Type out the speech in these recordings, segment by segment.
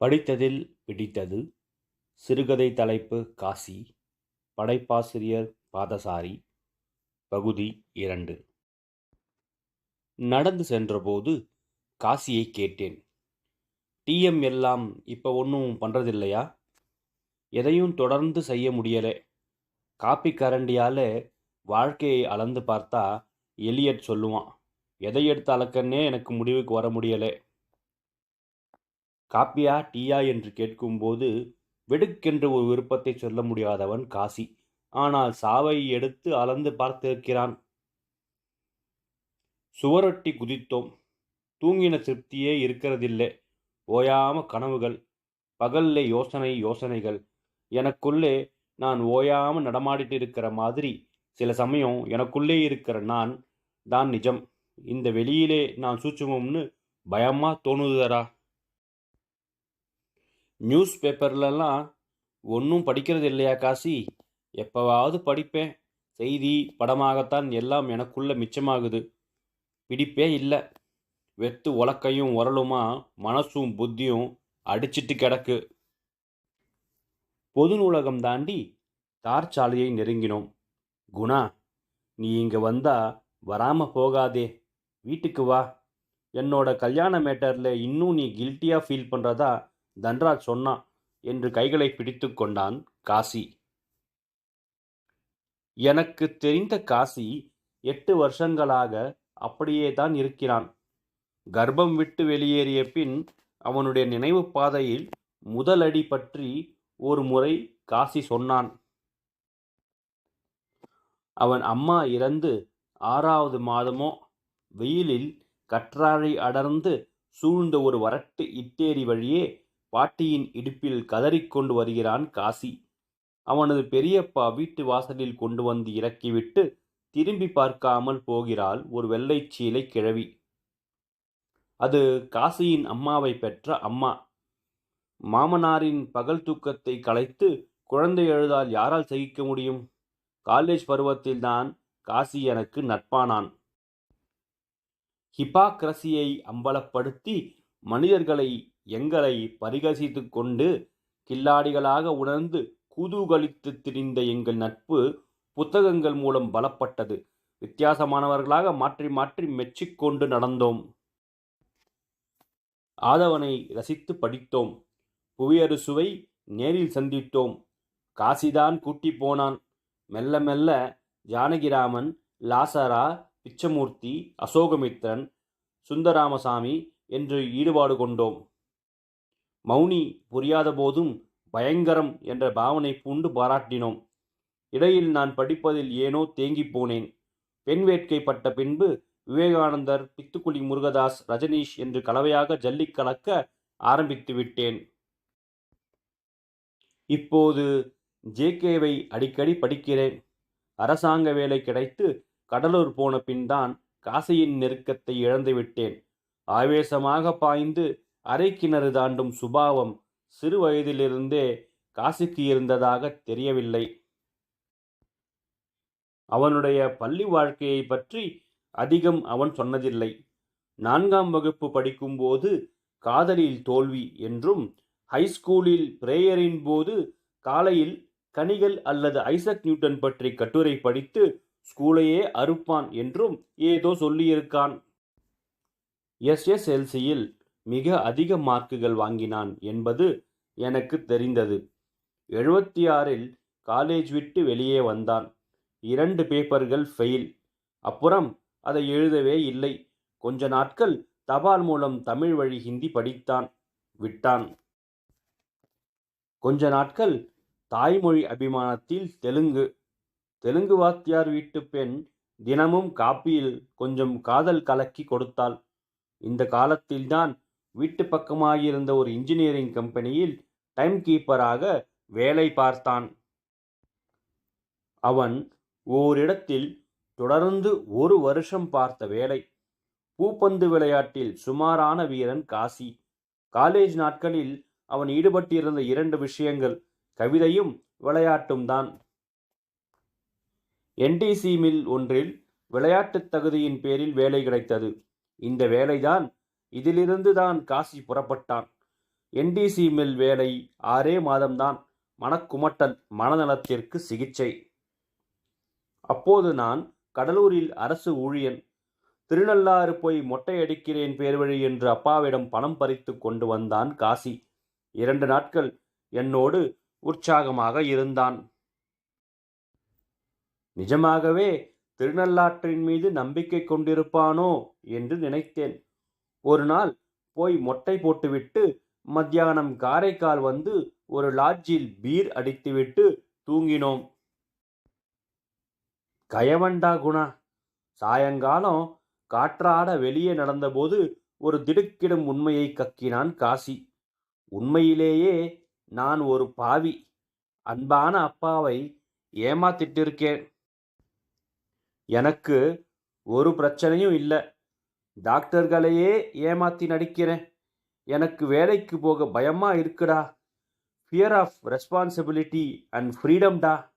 படித்ததில் பிடித்தது. சிறுகதை தலைப்பு காசி. படைப்பாசிரியர் பாதசாரி. பகுதி இரண்டு. நடந்து சென்றபோது காசியை கேட்டேன். டிஎம் எல்லாம் இப்போ ஒன்றும் பண்ணுறதில்லையா எதையும் தொடர்ந்து செய்ய முடியலை. காப்பி கரண்டியால் வாழ்க்கையை அளந்து பார்த்தா எலியட் சொல்லுவான் எதை எடுத்து அளக்கன்னே எனக்கு முடிவுக்கு வர முடியலை. காப்பியா டீயா என்று கேட்கும்போது வெடுக்கென்று ஒரு விருப்பத்தை சொல்ல முடியாதவன் காசி. ஆனால் சாவை எடுத்து அளந்து பார்த்திருக்கிறான். சுவரொட்டி குதித்தோம். தூங்கின திருப்தியே இருக்கிறதில்லை. ஓயாம கனவுகள். பகல்ல யோசனை யோசனைகள். எனக்குள்ளே நான் ஓயாம நடமாடிட்டு இருக்கிற மாதிரி சில சமயம் எனக்குள்ளே இருக்கிற நான் தான் நிஜம். இந்த வெளியிலே நான் சூட்சுமம்னு பயமா தோணுதுதரா நியூஸ் பேப்பர்லலாம் ஒன்றும் படிக்கிறது இல்லையா காசி? எப்போவாவது படிப்பேன். செய்தி படமாகத்தான் எல்லாம் எனக்குள்ள மிச்சமாகுது. பிடிப்பே இல்லை. வெத்து உலக்கையும் உரலுமா மனசும் புத்தியும் அடிச்சிட்டு கிடக்கு. பொது நூலகம் தாண்டி தார் சாலையை நெருங்கினோம். குணா நீ இங்கே வந்தா வராம போகாதே. வீட்டுக்கு வா. என்னோட கல்யாண மேட்டரில் இன்னும் நீ கில்ட்டியாக ஃபீல் பண்ணுறதா தன்ராஜ் சொன்னான் என்று கைகளை பிடித்து கொண்டான் காசி. எனக்கு தெரிந்த காசி எட்டு வருஷங்களாக அப்படியே தான் இருக்கிறான். கர்ப்பம் விட்டு வெளியேறிய பின் அவனுடைய நினைவு பாதையில் முதலடி பற்றி ஒரு முறை காசி சொன்னான். அவன் அம்மா இறந்து ஆறாவது மாதமோ வெயிலில் கற்றாழை அடர்ந்து சூழ்ந்த ஒரு வரட்டு இட்டேரி வழியே பாட்டியின் இடுப்பில் கதறிக்கொண்டு வருகிறான் காசி. அவனது பெரியப்பா வீட்டு வாசலில் கொண்டு வந்து இறக்கிவிட்டு திரும்பி பார்க்காமல் போகிறாள் ஒரு வெள்ளைச் சீலை கிழவி. அது காசியின் அம்மாவை பெற்ற அம்மா. மாமனாரின் பகல் தூக்கத்தை கலைத்து குழந்தை எழுதால் யாரால் சகிக்க முடியும்? காலேஜ் பருவத்தில்தான் காசி எனக்கு நட்பானான். ஹிபாக்ரசியை அம்பலப்படுத்தி மனிதர்களை எங்களை பரிகசித்து கொண்டு கில்லாடிகளாக உணர்ந்து குதூகலித்து திரிந்த எங்கள் நட்பு புத்தகங்கள் மூலம் பலப்பட்டது. வித்தியாசமானவர்களாக மாற்றி மாற்றி மெச்சிக்கொண்டு நடந்தோம். ஆதவனை ரசித்து படித்தோம். புவியரசுவை நேரில் சந்தித்தோம். காசிதான் கூட்டி போனான். மெல்ல மெல்ல ஜானகிராமன் லாசரா பிச்சமூர்த்தி அசோகமித்ரன் சுந்தராமசாமி என்று ஈடுபாடு கொண்டோம். மௌனி புரியாத போதும் பயங்கரம் என்ற பாவனை பூண்டு பாராட்டினோம். இடையில் நான் படிப்பதில் ஏனோ தேங்கிப் போனேன். பெண் வேட்கை பட்ட பின்பு விவேகானந்தர் பித்துக்குளி முருகதாஸ் ரஜனீஷ் என்று கலவையாக ஜல்லி கலக்க ஆரம்பித்து விட்டேன். இப்போது ஜேகேவை அடிக்கடி படிக்கிறேன். அரசாங்க வேலை கிடைத்து கடலூர் போன பின்தான் காசியின் நெருக்கத்தை இழந்து விட்டேன். ஆவேசமாக பாய்ந்து அரை கிணறு தாண்டும் சுபாவம் சிறு வயதிலிருந்தே காசிக்கு இருந்ததாக தெரியவில்லை. அவனுடைய பள்ளி வாழ்க்கையை பற்றி அதிகம் அவன் சொன்னதில்லை. நான்காம் வகுப்பு படிக்கும்போது காதலில் தோல்வி என்றும் ஹைஸ்கூலில் பிரேயரின் போது காலையில் கனிகள் அல்லது ஐசக் நியூட்டன் பற்றி கட்டுரை படித்து ஸ்கூலையே அறுப்பான் என்றும் ஏதோ சொல்லியிருக்கான். எஸ்எஸ்எல்சியில் மிக அதிக மார்க்குகள் வாங்கினான் என்பது எனக்கு தெரிந்தது. எழுபத்தி ஆறில் காலேஜ் விட்டு வெளியே வந்தான். இரண்டு பேப்பர்கள் ஃபெயில் அப்புறம் அதை எழுதவே இல்லை. கொஞ்ச நாட்கள் தபால் மூலம் தமிழ் வழி ஹிந்தி படித்தான் விட்டான். கொஞ்ச நாட்கள் தாய்மொழி அபிமானத்தில் தெலுங்கு. தெலுங்கு வாத்தியார் வீட்டு பெண் தினமும் காப்பியில் கொஞ்சம் காதல் கலக்கி கொடுத்தாள். இந்த காலத்தில்தான் வீட்டு பக்கமாயிருந்த ஒரு இன்ஜினியரிங் கம்பெனியில் டைம் கீப்பராக வேலை பார்த்தான். அவன் ஓரிடத்தில் தொடர்ந்து ஒரு வருஷம் பார்த்த வேலை. பூப்பந்து விளையாட்டில் சுமாரான வீரன் காசி. காலேஜ் நாட்களில் அவன் ஈடுபட்டிருந்த இரண்டு விஷயங்கள் கவிதையும் விளையாட்டும் தான். என்டிசி மில் ஒன்றில் விளையாட்டுத் தகுதியின் பேரில் வேலை கிடைத்தது. இந்த வேலைதான் இதிலிருந்து தான் காசி புறப்பட்டான். என்டிசி மில் வேலை ஆறே மாதம்தான் மனக்குமட்டல் மனநலத்திற்கு சிகிச்சை. அப்போது நான் கடலூரில் அரசு ஊழியன் திருநள்ளாறு போய் மொட்டை அடிக்கிறேன் பேர்வழி என்று அப்பாவிடம் பணம் பறித்து கொண்டு வந்தான் காசி. இரண்டு நாட்கள் என்னோடு உற்சாகமாக இருந்தான். நிஜமாகவே திருநள்ளாற்றின் மீது நம்பிக்கை கொண்டிருப்பானோ? என்று நினைத்தேன். ஒரு நாள் போய் மொட்டை போட்டுவிட்டு மத்தியானம் காரைக்கால் வந்து ஒரு லாட்ஜில் பீர் அடித்துவிட்டு தூங்கினோம். கயவண்டா குணா சாயங்காலம் காற்றாட வெளியே நடந்தபோது ஒரு திடுக்கிடும் உண்மையை கக்கினான் காசி. உண்மையிலேயே நான் ஒரு பாவி அன்பான அப்பாவை ஏமாத்திட்டிருக்கேன். எனக்கு ஒரு பிரச்சனையும் இல்லை. டாக்டர்களையே ஏமாத்தி நடிக்கிறேன். எனக்கு வேலைக்கு போக பயமா இருக்குடா. ஃபியர் ஆஃப் ரெஸ்பான்சிபிலிட்டி அண்ட் ஃப்ரீடம்டா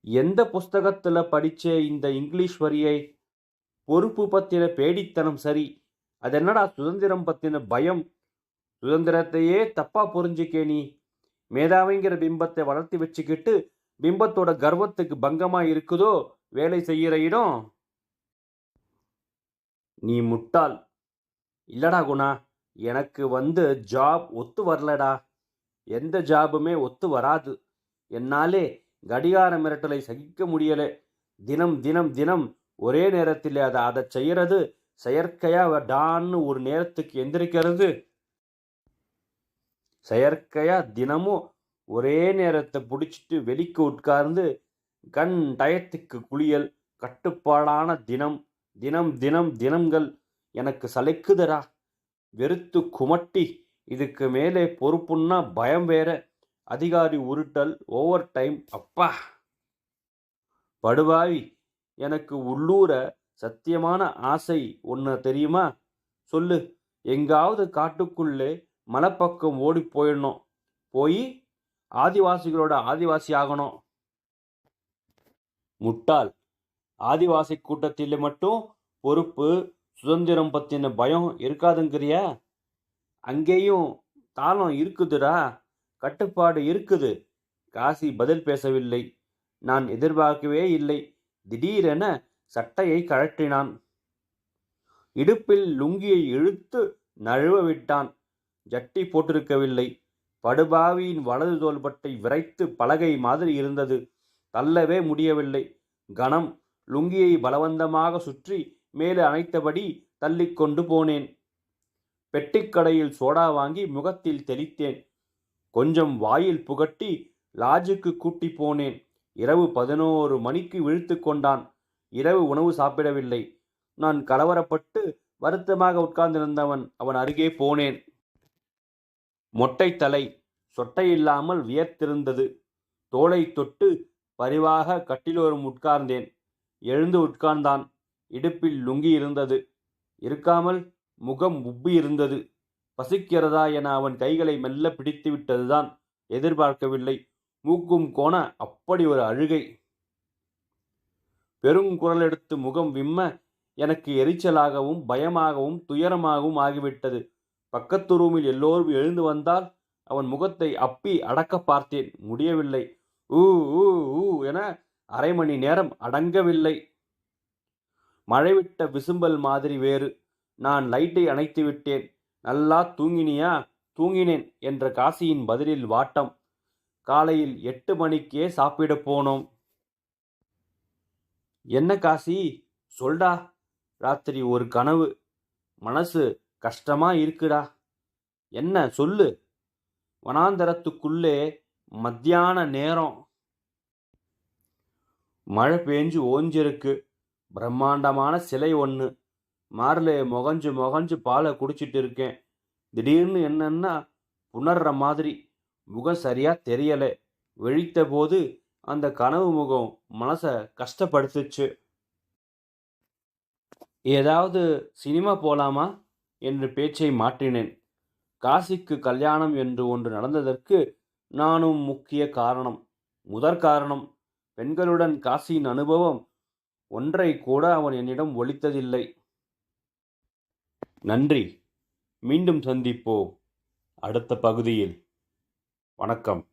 எந்த புஸ்தகத்தில் படித்த இந்த இங்கிலீஷ் வரியை? பொறுப்பு பற்றின பேடித்தனம் சரி. அது என்னடா சுதந்திரம் பற்றின பயம்? சுதந்திரத்தையே தப்பாக புரிஞ்சுக்கே நீ. மேதாவிங்கிற பிம்பத்தை வளர்த்தி வச்சுக்கிட்டு பிம்பத்தோட கர்வத்துக்கு பங்கமாக இருக்குதோ? வேலை செய்கிற இடம்? நீ முட்டாள். இல்லடா குணா எனக்கு வந்து ஜாப் ஒத்து வரலடா. எந்த ஜாபுமே ஒத்து வராது. என்னாலே கடிகார மிரட்டலை சகிக்க முடியலை. தினம் தினம் தினம் ஒரே நேரத்தில் அதை அதை செய்கிறது செயற்கையாக டான்னு ஒரு நேரத்துக்கு எந்திரிக்கிறது. செயற்கையாக தினமும் ஒரே நேரத்தை பிடிச்சிட்டு வெளிக்கு உட்கார்ந்து கண் டயத்துக்கு குளியல் கட்டுப்பாடான தினம். தினம் தினம் தினங்கள் எனக்கு சளைக்குதரா வெறுத்து குமட்டி இதுக்கு மேலே பொறுப்புன்னா பயம் வேற. அதிகாரி உருட்டல் ஓவர் டைம் அப்பா. படுவாவி எனக்கு உள்ளூர சத்தியமான ஆசை ஒன்று தெரியுமா? சொல்லு. எங்காவது காட்டுக்குள்ளே மலைப்பக்கம் ஓடி போயிடணும். போய் ஆதிவாசிகளோட ஆதிவாசி ஆகணும். முட்டாள். ஆதிவாசி கூட்டத்தில் மட்டும் பொறுப்பு சுதந்திரம் பற்றின பயம் இருக்காதுங்கிறியா. அங்கேயும் தாளம் இருக்குதுடா கட்டுப்பாடு இருக்குது. காசி பதில் பேசவில்லை. நான் எதிர்பார்க்கவே இல்லை. திடீரென சட்டையை கழற்றினான். இடுப்பில் லுங்கியை இழுத்து நழுவ விட்டான். ஜட்டி போட்டிருக்கவில்லை. படுபாவியின் வலது தோள்பட்டை விரைத்து பலகை மாதிரி இருந்தது. தள்ளவே முடியவில்லை. கணம் லுங்கியை பலவந்தமாக சுற்றி மேலே அணைத்தபடி தள்ளிக்கொண்டு போனேன். பெட்டிக்கடையில் சோடா வாங்கி முகத்தில் தெளித்தேன். கொஞ்சம் வாயில் புகட்டி லாஜுக்கு கூட்டி போனேன். இரவு பதினோரு மணிக்கு விழுத்து கொண்டான். இரவு உணவு சாப்பிடவில்லை. நான் கலவரப்பட்டு வருத்தமாக உட்கார்ந்திருந்தவன் அவன் அருகே போனேன். மொட்டை தலை சொட்டை இல்லாமல் வியர்த்திருந்தது. தோலை தொட்டு பரிவாக கட்டிலோரும் உட்கார்ந்தேன். எழுந்து உட்கார்ந்தான். இடுப்பில் லுங்கி இருந்தது. இருக்காமல் முகம் உப்பி இருந்தது. பசிக்கிறதா என அவன் கைகளை மெல்ல பிடித்து விட்டதுதான் எதிர்பார்க்கவில்லை. மூக்கும் கோண அப்படி ஒரு அழுகை. பெருங்குரல் எடுத்து முகம் விம்ம எனக்கு எரிச்சலாகவும் பயமாகவும் துயரமாகவும் ஆகிவிட்டது. பக்கத்து ரூமில் எல்லோரும் எழுந்து வந்தால் அவன் முகத்தை அப்பி அடக்க பார்த்தேன். முடியவில்லை. ஊ ஊ ஊ என அரை மணி நேரம் அடங்கவில்லை. மழைவிட்ட விசும்பல் மாதிரி வேறு. நான் லைட்டை அணைத்து விட்டேன். நல்லா தூங்கினியா? தூங்கினேன் என்ற காசியின் பதிலில் வாட்டம். காலையில் எட்டு மணிக்கே சாப்பிட போனோம். என்ன காசி? சொல்டா. ராத்திரி ஒரு கனவு. மனசு கஷ்டமா இருக்குடா. என்ன? சொல்லு. வனாந்தரத்துக்குள்ளே மத்தியான நேரம். மழை பேஞ்சு ஓஞ்சிருக்கு. பிரம்மாண்டமான சிலை ஒன்று மார்லே முகஞ்சு முகஞ்சு பாலை குடிச்சிட்டு இருக்கேன். திடீர்னு என்னன்னா புணர்ற மாதிரி. முகம் சரியா தெரியலை. வெழித்த போது அந்த கனவு முகம் மனசை கஷ்டப்படுத்துச்சு. ஏதாவது சினிமா போலாமா? என்று பேச்சை மாற்றினேன். காசிக்கு கல்யாணம் என்று ஒன்று நடந்ததற்கு நானும் முக்கிய காரணம். முதற் காரணம். பெண்களுடன் காசியின் அனுபவம் ஒன்றை கூட அவன் என்னிடம் ஒழித்ததில்லை. நன்றி. மீண்டும் சந்திப்போம். அடுத்த பகுதியில். வணக்கம்.